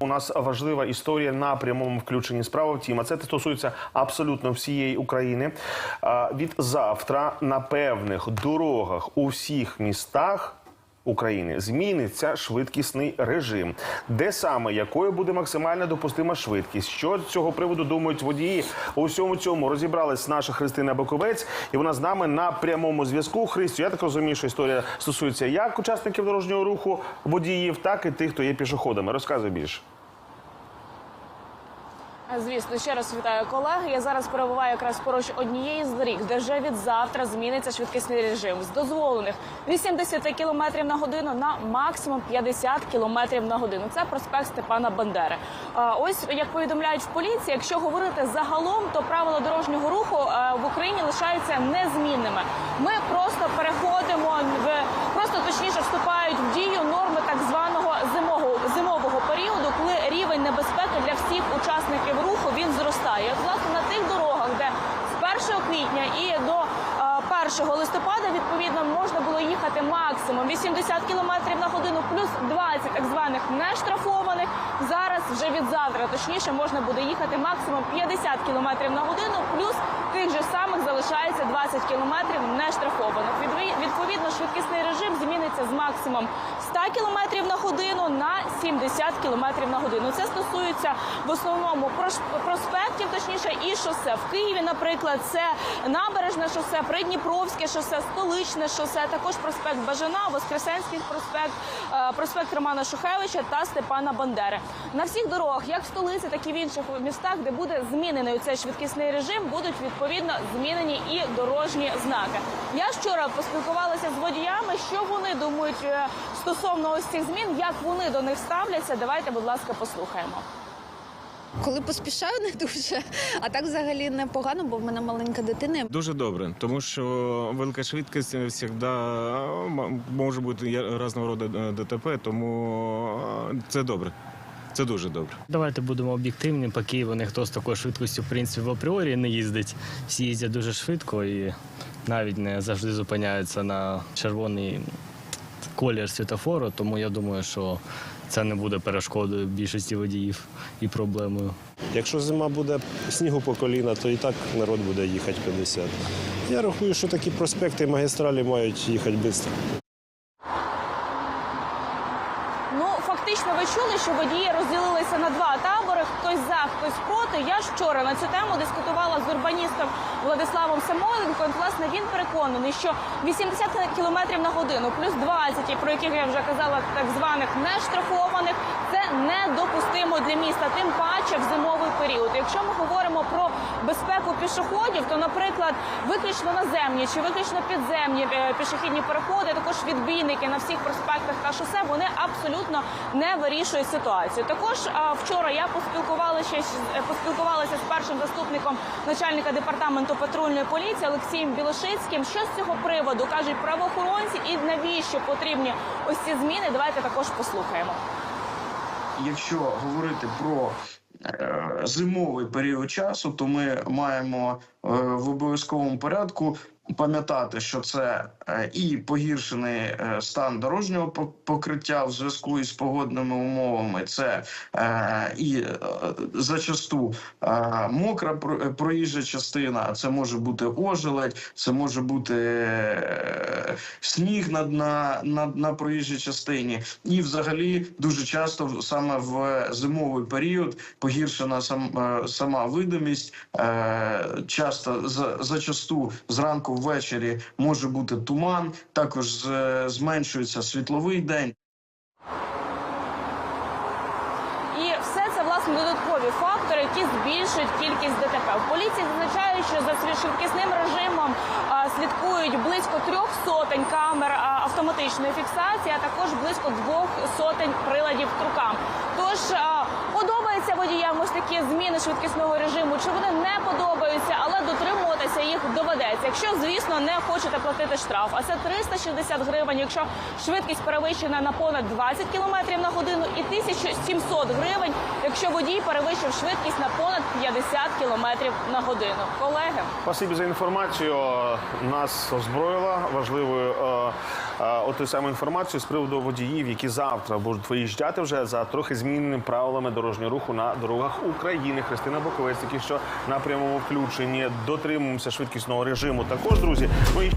У нас важлива історія на прямому включенні справи. Втім, а це стосується абсолютно всієї України. Від завтра на певних дорогах у всіх містах. України зміниться швидкісний режим, де саме якою буде максимальна допустима швидкість. Що з цього приводу думають водії? У всьому цьому розібралась наша Христина Боковець, і вона з нами на прямому зв'язку. Христю, я так розумію, що історія стосується як учасників дорожнього руху, водіїв, так і тих, хто є пішоходами. Розказуй більше. Звісно, ще раз вітаю колеги. Я зараз перебуваю якраз поруч однієї з доріг, де вже від завтра зміниться швидкісний режим з дозволених 80 км на годину на максимум 50 км на годину. Це проспект Степана Бандери. Ось як повідомляють в поліції, якщо говорити загалом, то правила дорожнього руху в Україні лишаються незмінними. Ми просто переходимо в просто точніше вступають в дію норми так званого учасників руху він зростає. Власне на тих дорогах, де з 1 квітня і до е, 1 листопада відповідно можна було їхати максимум 80 км на годину, плюс 20 так званих нештрафованих. Зараз вже від завтра, точніше, можна буде їхати максимум 50 км на годину, плюс тих же самих залишається 20 км нештрафованих. Відповідно, швидкісний режим зміниться з максимум 100 км на годину на 70 км на годину. Це стосується в основному проспектів, точніше, і шосе. В Києві, наприклад, це набережне шосе, Придніпровське шосе, столичне шосе, також проспект Бажана, Воскресенський проспект, е, проспект Романа Шухевича та Степана Бандери. На всіх дорогах, як в столиці, так і в інших містах, де буде змінений цей швидкісний режим, будуть відповідно змінені і дорожні знаки. Я вчора поспілкувалася з водіями, що вони думають е, стосовно ось цих змін, як вони до них ставляться. Давайте, будь ласка, послухаємо. Коли поспішаю, не дуже. А так взагалі непогано, бо в мене маленька дитина. Дуже добре, тому що велика швидкість завжди може бути різного роду е, ДТП, тому е, це добре. Це дуже добре. Давайте будемо об'єктивні. По Києву ніхто з такою швидкістю, в принципі, в апріорі не їздить. Всі їздять дуже швидко і навіть не завжди зупиняються на червоний колір світофору. Тому я думаю, що це не буде перешкодою більшості водіїв і проблемою. Якщо зима буде снігу по коліна, то і так народ буде їхати 50. Я рахую, що такі проспекти і магістралі мають їхати швидко. Ну, фактично, ви чули, що водії розділилися на два табори: хтось за, хтось проти. Я ж вчора на цю тему дискутувала з урбаністом Владиславом Самойленком. Власне, він переконаний, що 80 км на годину плюс 20, про яких я вже казала, так званих нештрафованих, це недопустимо для міста, тим паче в зимовий період. Якщо ми говоримо про безпеку пішоходів, то, наприклад, виключно наземні чи виключно підземні е, пішохідні переходи, також відбійники на всіх проспектах та шосе, вони абсолютно не вирішують ситуацію. Також вчора я поспілкувалася з- поспілкувалася з першим заступником начальника департаменту патрульної поліції Олексієм Білошицьким. Що з цього приводу кажуть правоохоронці, і навіщо потрібні ось ці зміни? Давайте також послухаємо. якщо говорити про е, зимовий період часу, то ми маємо е, в обов'язковому порядку пам'ятати, що це е, і погіршений е, стан дорожнього по- покриття в зв'язку із погодними умовами, це е, і зачасту мокра про- проїжджа частина, це може бути ожеледь, це може бути сніг на, на, на, на проїжджій частині, і взагалі дуже часто саме в зимовий період погіршена сам, сама видимість. Часто за, зачасту зранку ввечері може бути туман, також зменшується світловий день. І все це власне додаткові фактори, які збільшують кількість ДТП. В поліції зазначають, що за швидкісним режимом а, слідкують близько трьох сотень камер автоматичної фіксації, а також близько двох сотень приладів трукам. Тож а, подобаються водіям ось зміни швидкісного режиму, чи вони не подобаються, але дотримуватися їх доведеться. Якщо, звісно, не хочете платити штраф, а це 360 гривень, якщо швидкість перевищена на понад 20 км на годину, і 1700 гривень, якщо водій перевищив швидкість на понад 50 кілометрів на годину. Колеги. Спасибі за інформацію. Нас озброїла важливою е, е, отою самою інформацією з приводу водіїв, які завтра будуть виїжджати вже за трохи зміненими правилами дорожнього руху на дорогах України. Христина Боковець, тільки що на прямому включенні дотримуємося швидкісного режиму. Також друзі. І